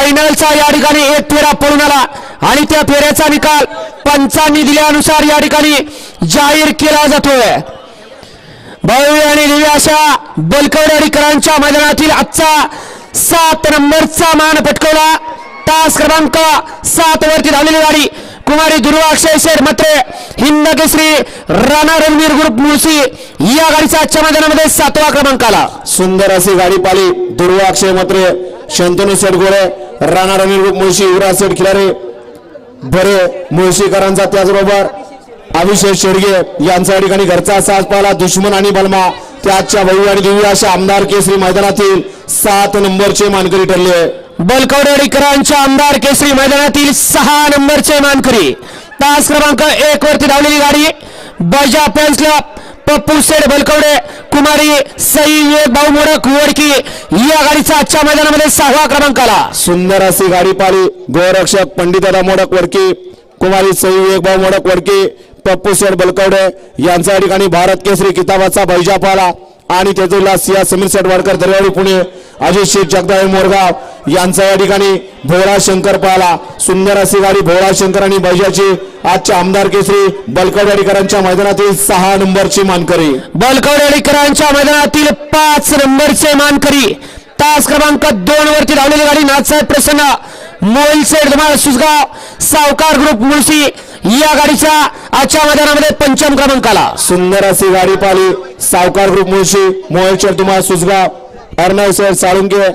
फायनलचा या ठिकाणी एक फेरा पळून आला. आणि त्या फेऱ्याचा निकाल पंचांनी दिल्यानुसार या ठिकाणी जाहीर केला जातोय. भव्य आणि दिव्या अशा बलकवडेकरांच्या मैदानातील आजचा सात नंबरचा मान पटकवला. तास क्रमांक सात वरती धावलेली गाडी कुमारी दुर्वा अक्षय शेर मत्रे हिंद केसरी राणा रणवीर ग्रुप मुळशी या गाडीचा आजच्या मैदानामध्ये सातवा क्रमांक आला. सुंदर अशी गाडी पाली दुर्वा अक्षय शंतनू शेटगोळे राणा रणवीर मुळशी युवराज सेठ खिलारे बरे मुळशीकरांचा त्याचबरोबर अभिषेक शेडगे यांचा या ठिकाणी घरचा साज पाहिला. दुश्मन आणि बलमा त्याच्या वयू आणि दिव्य अशा आमदार केसरी मैदानातील सात नंबरचे मानकरी ठरले. बलकवडेकरांच्या आमदार केसरी मैदानातील सहा नंबरचे मानकरी. तास क्रमांक एक वरती धावलेली गाडी बजा पंचला क्लब पप्पू सेठ बलकवडे कुमारी सई बहुमोडक भाऊ मोडक वडकी या गाडीचा आजच्या मैदानामध्ये सहावा क्रमांक आला. सुंदर अशी गाडी पाळी. गोरक्षक पंडितदा मोडक वडकी कुमारी सई विवेकभाऊ मोडक वडकी पप्पू शेठ बलकवडे यांच्या ठिकाणी भारत केसरी किताबाचा बैजा पाला आणि त्याचा सिया समीर शेठ वाडकर दरवाडी पुणे अजित शेठ जगदाळे मोरगाव यांचा या ठिकाणी भोळा शंकर पाला सुंदर अशी गाडी भोळा शंकर आणि बैजाची आजच्या आमदार केसरी बलकवडेकरांच्या मैदानातील सहा नंबरची मानकरी. बलकवडेकरांच्या मैदानातील पाच नंबरचे मानकरी. तास क्रमांक दोन वरती धावलेली गाडी नाथसाहेब प्रसन्न मोल सेड धुमाळ सुसगाव सावकार ग्रुप मुळशी या गाडीचा आजच्या मैदानामध्ये पंचम क्रमांक आला सुंदर अशी गाडी पाली सावकार ग्रुप मुळशी मोहेश्वर तुम्हाला सुसगाव अर्णव शेठ साळुंके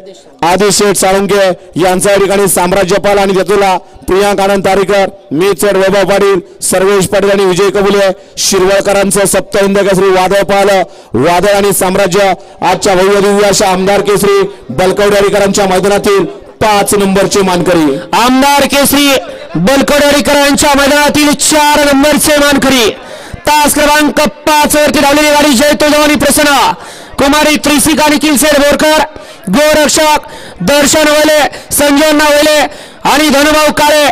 आदिश शेठ साळुंके यांचा या ठिकाणी साम्राज्यपाल आणि जतुला प्रियांक आनंद तारीकर मी चेड वैभव पाटील सर्वेश पाटील आणि विजय कबुले शिरवळकरांचं सप्त हिंद केसरी वादळ पाहिलं. वादळ आणि साम्राज्य आजच्या भव्य दिव्य अशा आमदार केसरी बलकवडेकरांच्या मैदानातील पाच नंबरचे मानकरी. आमदार केसरी बलकवडेकरांच्या मैदानातील चार नंबरचे मानकरी. तास क्रमांक पाच वरती धावलेली गाडी जय तुळजाभवानी प्रसन्न. कुमारी त्रिसिक आणि किलसेर बोरकर गोरक्षक दर्शन वैले संजयना वैले आणि धनुभाऊ काळे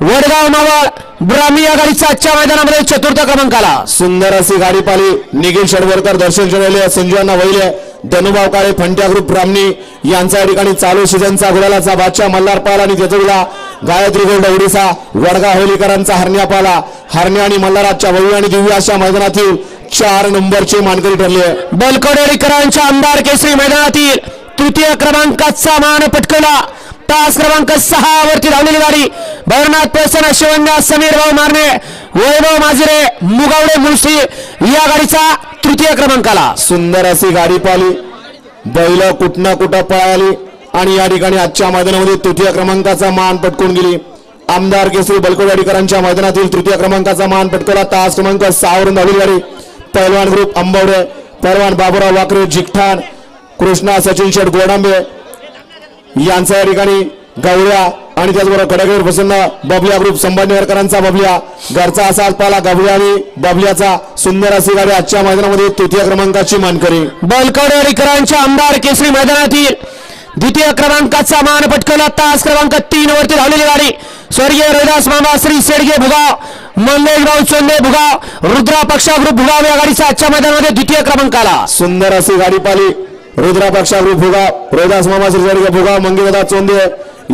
वडगाव मावळ ब्राह्मी या गाडीचा आजच्या मैदानामध्ये चतुर्थ क्रमांकाला. सुंदर अशी गाडी पाली निखिल शेडवरकर दर्शन चढवले संजयांना वहिले धनुभाव काळे फंट्या ग्रुप ब्राह्मणी यांचा या ठिकाणी चालू सीझनचा गुलालाचा बादशाह मल्हार पाल आणि त्याचा गायत्री गोल्ड उडीसा वडगाव होलीकरांचा हरण्या पाला हरण्या आणि मल्हाराच्या भव्य आणि दिव्य अशा मैदानातील चार नंबरचे मानकरी ठरले. बलकवडेकरांच्या आमदार केसरी मैदानातील तृतीय क्रमांकाचा मान पटकवला. तास क्रमांक सहा वरती धावलेली गाडी. भैरनाथ प्रसन्न शिवण्या समीर भाऊ मारणे वैभव माजरे मुगावडे मुळशी या गाडीचा तृतीय क्रमांक आला सुंदर अशी गाडी पाली बैल कुठनं कुठं पळाली. आणि या ठिकाणी आजच्या मैदानामध्ये तृतीय क्रमांकाचा मान पटकून गेली. आमदार केसरी बलकोडवाडीकरांच्या मैदानातील तृतीय क्रमांकाचा मान पटकवला. तास क्रमांक सहावरून धावली गाडी. ग्रुप आंबवडे पहलवान बाबुराव वाकरे जिकठाण कृष्णा सचिन शेठ गोडांबे यांचा या ठिकाणी गवळ्या आणि त्याचबरोबर कडेगड प्रसन्न बबल्या ग्रुप संभाजीनगरकरांचा बबल्या. घरचा असा पाला गवळ्या आणि बबल्याचा सुंदर अशी गाडी आजच्या मैदानामध्ये तृतीय क्रमांकाची मानकरी. बलकवडेकरांच्या आमदार केसरी मैदानातील द्वितीय क्रमांकाचा मान पटकवला. तास क्रमांक तीन वरती धावलेली गाडी. स्वर्गीय रोहिदास मामा श्री शेडगे भुगाव मंगेशभाऊ चोंदे भुगाव रुद्रा पक्षा ग्रुप भुगाव या गाडीचा आजच्या मैदानामध्ये द्वितीय क्रमांक आला. सुंदर अशी गाडी पाली रुद्रा पक्षा ग्रुप भुगाव रोहिदास मामा श्रीजडगे भुगाव मंगेदादा चोंदे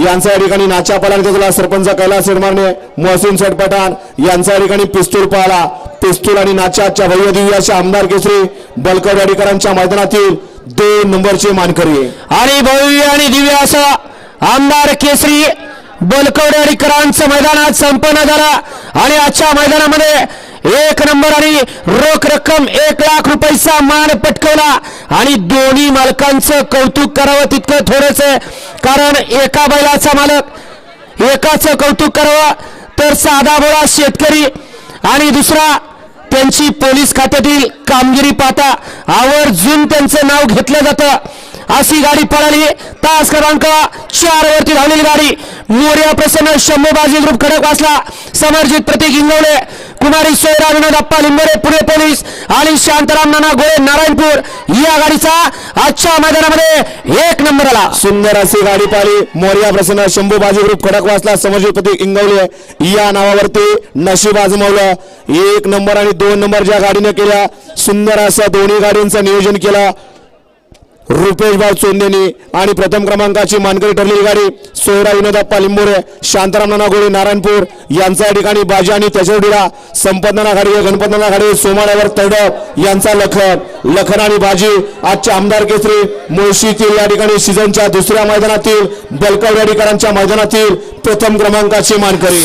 यांचा या ठिकाणी नाच्या पालाने सरपंच कैलास शेडमारणे मोहसिन शेठ पठाण यांचा या ठिकाणी पिस्तूल पाहिला. पिस्तूल आणि नाच्याच्या भव्य दिव्य आमदार केसरी बलकवडेकरांच्या मैदानातील दोन नंबरचे मानकरी आणि भव्य आणि दिव्य असा आमदार केसरी बलकवडेकरांचं मैदानात संपन्न झाला आणि आजच्या मैदानामध्ये एक नंबर आणि रोख रक्कम एक लाख रुपयाचा मान पटकवला आणि दोन्ही मालकांचं कौतुक करावं तितकं थोडंच आहे. कारण एका बैलाचा मालक एकाचं कौतुक करावं तर साधा बोळा शेतकरी आणि दुसरा त्यांची पोलीस खात्यातील कामगिरी पाहता आवर्जून त्यांचं नाव घेतलं जातं. अशी गाडी पळाली. तास क्रमांक चार वरती धावलेली गाडी. मोर्या प्रसन्न शंभूबाजी ग्रुप खडक वाचला. समर्जित प्रतीक इंगवले कुमारी सोयरा विनोद अप्पा लिंबोरे पुणे पोलीस आणि शांताराम नाना गोळे नारायणपूर. या गाडीचा आजच्या मैदानामध्ये एक नंबर आला. सुंदर अशी गाडी पाली मोर्या प्रसन्न शंभू बाजी ग्रुप खडकवासला समजपती इंगवले. या नावावरती नशीब आजमावलं. एक नंबर आणि दोन नंबर ज्या गाडीने केल्या सुंदर असं दोन्ही गाडींचं नियोजन केलं. रुपेशभाई चोंदेनी आणि प्रथम क्रमांकाची मानकरी ठरलेली गाडी सोहरा विनोदाप्पा लिंबोरे शांताराम नाना गोळे नारायणपूर यांचा या ठिकाणी बाजी आणि त्याच्यावडीला संपदनाना गाडी गणपतनाना गाडी सोमाड्यावर तडप यांचा लखन लखन आणि बाजी. आजच्या आमदार केसरी मुळशीतील या ठिकाणी सीझनच्या दुसऱ्या मैदानातील बलकवड्याडीकरांच्या मैदानातील प्रथम क्रमांकाची मानकरी.